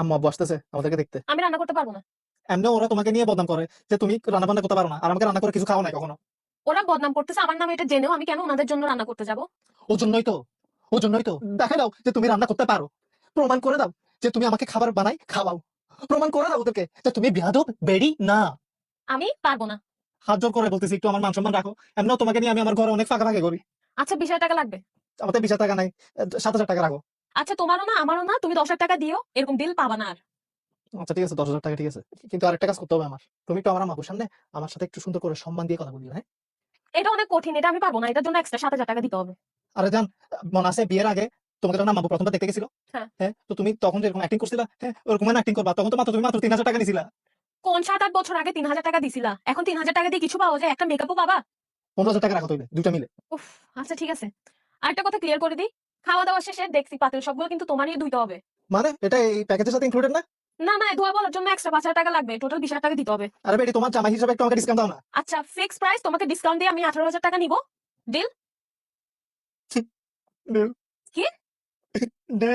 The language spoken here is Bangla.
আম্মা আব্বু আসতেছে আমাদেরকে দেখতে। আমি রান্না করতে পারব না। এমনি ওরা তোমাকে নিয়ে বদনাম করে যে তুমি রান্না বান্না করতে পারো না আর আমাকে রান্না করে কিছু খাও নাই কখনো। ওরা বদনাম করতেছে আমার নামে এটা জেনেও আমি কেন ওনাদের জন্য রান্না করতে যাব? ও জন্যই তো ও জন্যই তো। দেখাই দাও যে তুমি রান্না করতে পারো। প্রমাণ করে দাও যে তুমি আমাকে খাবার বানাই খাওয়াও। প্রমাণ করে দাও ওদেরকে যে তুমি বিয়াদব বেড়ি না। আমি পারব না। হাত জোর করে বলতেছি একটু আমার মান সম্মান রাখো। এমনিও তোমাকে নিয়ে আমি আমার ঘরে অনেক ফাঁকা ফাঁকা করি। আচ্ছা বিশ হাজার টাকা লাগবে। আমাদের বিশ টাকা নাই সাত হাজার টাকা রাখো। আচ্ছা তোমারও না আমারও না তুমি দশ হাজার টাকা দিও এরকম বিল পাবা না আর। আচ্ছা ঠিক আছে দশ হাজার টাকা ঠিক আছে। কিন্তু আরেকটা কাজ করতে হবে আমার। তুমি একটু আমার আম্মাবুর সামনে আমার সাথে একটু সুন্দর করে সম্মান দিয়ে কথা বলিও হ্যাঁ? এটা অনেক কঠিন এটা আমি পারব না এটার জন্য এক্সট্রা সাত হাজার টাকা দিতে হবে। আরে জান মনে আছে বিয়ের আগে তোমাকে যখন আম্মাবু প্রথমবার দেখতে গেছিল? হ্যাঁ। হ্যাঁ তো তুমি তখন যেরকম অ্যাক্টিং করছিলা হ্যাঁ ওরকম অ্যাক্টিং করবা তখন তো মাত্র তুমি মাত্র তিন হাজার টাকা নিছিলা। কোন সাত আট বছর আগে তিন হাজার টাকা দিছিলা? এখন তিন হাজার টাকা দিয়ে কিছু পাওয়া যায়? একটা মেকআপও পাবা? পনেরো হাজার টাকা রাখো তৈলে দুইটা মিলে। উফ আচ্ছা ঠিক আছে। আরেকটা কথা ক্লিয়ার করে দিই। খাওয়া দাওয়া শেষে দেখছি পাতিল সবগুলো কিন্তু তোমারই ধুইতে হবে। মানে? এটা এই প্যাকেজের সাথে ইনক্লুডেড না? না না ধোয়া বলার জন্য এক্সট্রা পাঁচ হাজার টাকা লাগবে। টোটাল বিশ টাকা দিতে হবে। আরে বেটি তোমার জামাই হিসাবে একটু আমাকে ডিসকাউন্ট দাও না। আচ্ছা ফিক্স প্রাইস তোমাকে ডিসকাউন্ট দিয়ে আমি আঠারো হাজার টাকা নিব। ডিল কি? দে